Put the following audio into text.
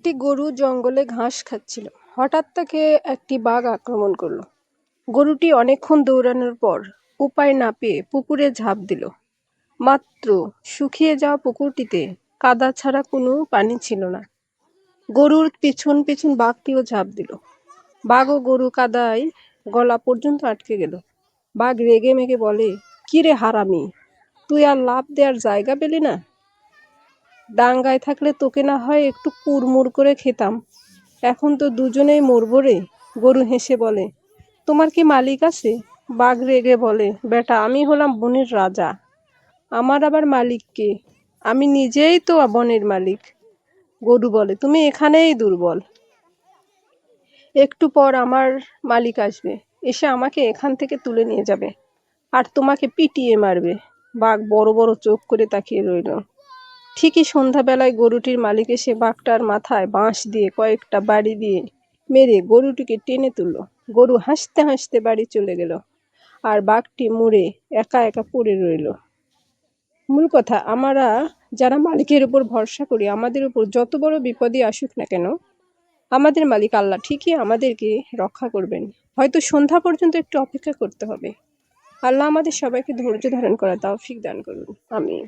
একটি গরু জঙ্গলে ঘাস খাচ্ছিল। হঠাৎ তাকে একটি বাঘ আক্রমণ করল। গরুটি অনেকক্ষণ দৌড়ানোর পর উপায় না পেয়ে পুকুরে ঝাঁপ দিল। মাত্র শুকিয়ে যাওয়া পুকুরটিতে কাদা ছাড়া কোনো পানি ছিল না। গরুর পিছন পিছন বাঘটিও ঝাঁপ দিল। বাঘ ও গরু কাদায় গলা পর্যন্ত আটকে গেল। বাঘ রেগে মেগে বলে কিরে হারামি? তুই আর লাভ দেওয়ার জায়গা পেলি না? ডাঙ্গায় থাকলে তোকে না হয় একটু কুড়মুড় করে খেতাম। এখন তো দুজনেই মরবো রে, গরু হেসে বলে। তোমার কি মালিক আছে? বাঘ রেগে বলে, বেটা, আমি হলাম বনের রাজা। আমার আবার মালিক কে? আমি নিজেই তো বনের মালিক। গরু বলে, তুমি এখানেই দুর্বল। একটু পর আমার মালিক আসবে। এসে আমাকে এখান থেকে তুলে নিয়ে যাবে। আর তোমাকে পিটিয়ে মারবে। বাঘ বড় বড় চোখ করে তাকিয়ে রইল। ঠিকই সন্ধ্যাবেলায় গরুটির মালিক এসে বাঘটার মাথায় বাঁশ দিয়ে কয়েকটা বাড়ি দিয়ে মেরে গরুটিকে টেনে তুলল। গরু হাসতে হাসতে বাড়ি চলে গেল আর বাঘটি মরে একা একা পড়ে রইল। মূল কথা, আমরা যারা মালিকের উপর ভরসা করি, আমাদের উপর যত বড় বিপদই আসুক না কেন, আমাদের মালিক আল্লাহ ঠিকই আমাদেরকে রক্ষা করবেন। হয়তো সন্ধ্যা পর্যন্ত একটু অপেক্ষা করতে হবে। আল্লাহ আমাদের সবাইকে ধৈর্য ধারণ করা তৌফিক দান করুন। আমিন।